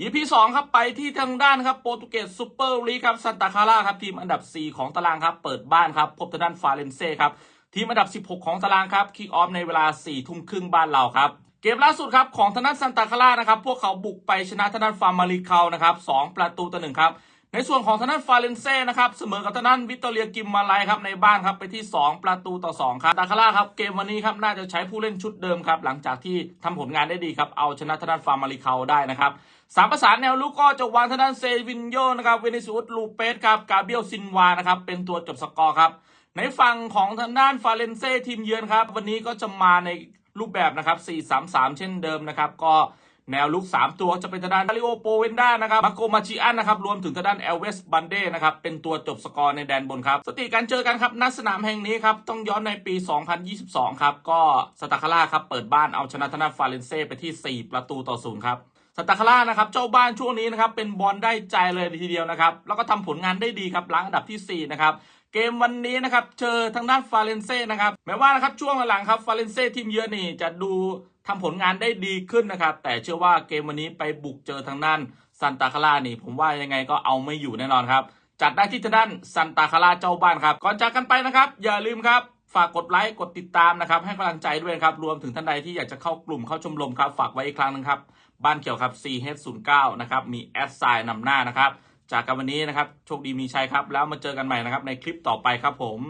EP 2ครับไปที่ทางด้านครับโปรตุเกสซูเปอร์ลีกครับซันตาคาร่าครับทีมอันดับ 4 ของตารางครับเปิดบ้านครับพบทางด้านฟาเรนเซ่ครับทีมอันดับ 16 ของตารางครับคิกออฟในเวลา4ทุ่มครึ่งบ้านเราครับเกมล่าสุดครับของทางด้านซันตาคาร่านะครับพวกเขาบุกไปชนะทางด้านฟาร์มาริเคานะครับ2ประตูต่อหนึ่งครับ ในส่วนของทางด้านฟาเรนเซ่นะครับเสมอกับทางด้านวิตเตอเรียกิมมาไลครับในบ้านครับไปที่ 2 ประตูต่อ 2 ครับตาคาร่าครับเกมวันนี้ครับน่าจะใช้ผู้เล่นชุดเดิมครับหลังจากที่ทำผลงานได้ดีครับเอาชนะทางด้านฟาร์มาริเคาได้นะครับสามประสานแนวลุกก็จะวางทางด้านเซวินโยนะครับเวนิสุสลูเปสครับกาเบียลซินวานะครับเป็นตัวจบสกอร์ครับในฝั่งของทางด้านฟาเรนเซ่ทีมเยือนครับวันนี้ก็จะมาในรูปแบบนะครับ4-3-3 เช่นเดิมนะครับก็ แนวลุก 3 ตัวจะเป็นทางด้านดาริโอโปเวนด้านะครับมาโกมาชิอันนะครับ รวมถึงทางด้านเอลเวสบันเดนะครับ เป็นตัวจบสกอร์ในแดนบนครับ สติการเจอกันครับณสนามแห่งนี้ครับ ต้องย้อนในปี 2022 ครับ ก็สตาคาร่าครับ เปิดบ้านเอาชนะทางด้าฟาเรนเซ่ไปที่ 4 ประตูต่อศูนย์ครับสตาคาร่านะครับเจ้าบ้านช่วงนี้นะครับเป็นบอลได้ใจเลยทีเดียวนะครับ แล้วก็ทำผลงานได้ดีครับล้างอันดับทีสี่4 นะครับ เกมวันนี้นะครับเจอทางด้านฟาเรนเซ่นะครับแม้ว่านะครับช่วงหลังๆครับฟาเรนเซ่ทีมเยือนนี่จะดูทำผลงานได้ดีขึ้นนะครับ แต่เชื่อว่าเกมวันนี้ไปบุกเจอทางด้านซันตาคาร่านี่ผมว่ายังไงก็เอาไม่อยู่แน่นอนครับ จัดได้ที่ทางด้านซันตาคาร่าเจ้าบ้านครับ ก่อนจากกันไปนะครับ อย่าลืมครับ ฝากกดไลค์กดติดตามนะครับ ให้กำลังใจด้วยครับ รวมถึงท่านใดที่อยากจะเข้ากลุ่มเข้าชมรมครับ ฝากไว้อีกครั้งหนึงครับ บ้านเขียวครับ CH09 นะครับมีแอดไซน์นำหน้านะครับ จากกันวันนี้นะครับโชคดีมีชัยครับ แล้วมาเจอกันใหม่นะครับในคลิปต่อไปครับผม